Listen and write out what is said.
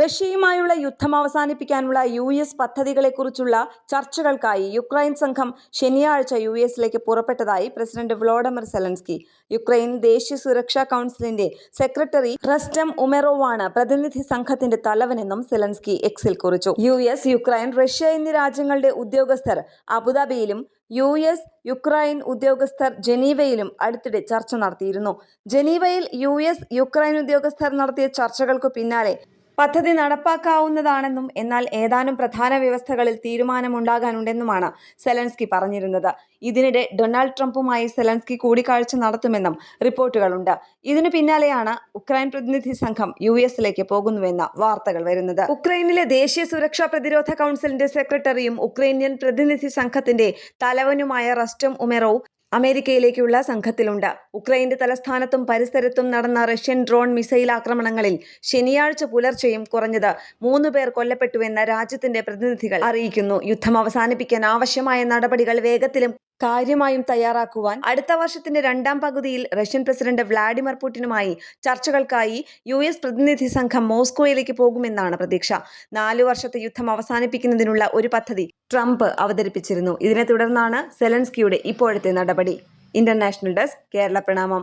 റഷ്യയുമായുള്ള യുദ്ധം അവസാനിപ്പിക്കാനുള്ള U S പദ്ധതികളെക്കുറിച്ചുള്ള ചർച്ചകൾക്കായി യുക്രൈൻ സംഘം ശനിയാഴ്ച യു എസിലേക്ക് പുറപ്പെട്ടതായി പ്രസിഡന്റ് വ്ളോഡമർ സെലൻസ്കി. യുക്രൈൻ ദേശീയ സുരക്ഷാ കൗൺസിലിന്റെ സെക്രട്ടറി റസ്റ്റം ഉമെറോവാണ് പ്രതിനിധി സംഘത്തിന്റെ തലവനെന്നും സെലൻസ്കി എക്സിൽ കുറിച്ചു. യു എസ് യുക്രൈൻ റഷ്യ എന്നീ രാജ്യങ്ങളുടെ ഉദ്യോഗസ്ഥർ അബുദാബിയിലും യു എസ് യുക്രൈൻ ഉദ്യോഗസ്ഥർ ജനീവയിലും അടുത്തിടെ ചർച്ച നടത്തിയിരുന്നു. ജനീവയിൽ യു എസ് യുക്രൈൻ ഉദ്യോഗസ്ഥർ നടത്തിയ ചർച്ചകൾക്കു പിന്നാലെ പദ്ധതി നടപ്പാക്കാവുന്നതാണെന്നും എന്നാൽ ഏതാനും പ്രധാന വ്യവസ്ഥകളിൽ തീരുമാനമുണ്ടാകാനുണ്ടെന്നുമാണ് സെലൻസ്കി പറഞ്ഞിരുന്നത്. ഇതിനിടെ ഡൊണാൾഡ് ട്രംപുമായി സെലൻസ്കി കൂടിക്കാഴ്ച നടത്തുമെന്നും റിപ്പോർട്ടുകളുണ്ട്. ഇതിനു പിന്നാലെയാണ് ഉക്രൈൻ പ്രതിനിധി സംഘം യു എസിലേക്ക് പോകുന്നുവെന്ന വാർത്തകൾ വരുന്നത്. ഉക്രൈനിലെ ദേശീയ സുരക്ഷാ പ്രതിരോധ കൗൺസിലിന്റെ സെക്രട്ടറിയും ഉക്രൈനിയൻ പ്രതിനിധി സംഘത്തിന്റെ തലവനുമായ റസ്റ്റം ഉമെറോവ് അമേരിക്കയിലേക്കുള്ള സംഘത്തിലുണ്ട്. ഉക്രൈന്റെ തലസ്ഥാനത്തും പരിസരത്തും നടന്ന റഷ്യൻ ഡ്രോൺ മിസൈൽ ആക്രമണങ്ങളിൽ ശനിയാഴ്ച പുലർച്ചെയും കുറഞ്ഞത് മൂന്ന് പേർ കൊല്ലപ്പെട്ടുവെന്ന് രാജ്യത്തിന്റെ പ്രതിനിധികൾ അറിയിക്കുന്നു. യുദ്ധം അവസാനിപ്പിക്കാൻ ആവശ്യമായ നടപടികൾ വേഗത്തിലും കാര്യമായും തയ്യാറാക്കുവാൻ അടുത്ത വർഷത്തിന്റെ രണ്ടാം പകുതിയിൽ റഷ്യൻ പ്രസിഡന്റ് വ്ളാഡിമിർ പുടിനുമായി ചർച്ചകൾക്കായി യു എസ് പ്രതിനിധി സംഘം മോസ്കോയിലേക്ക് പോകുമെന്നാണ് പ്രതീക്ഷ. നാലു വർഷത്തെ യുദ്ധം അവസാനിപ്പിക്കുന്നതിനുള്ള ഒരു പദ്ധതി ട്രംപ് അവതരിപ്പിച്ചിരുന്നു. ഇതിനെ തുടർന്നാണ് സെലൻസ്കിയുടെ ഇപ്പോഴത്തെ നടപടി. ഇന്റർനാഷണൽ ഡെസ്ക് കേരള പ്രണാമം.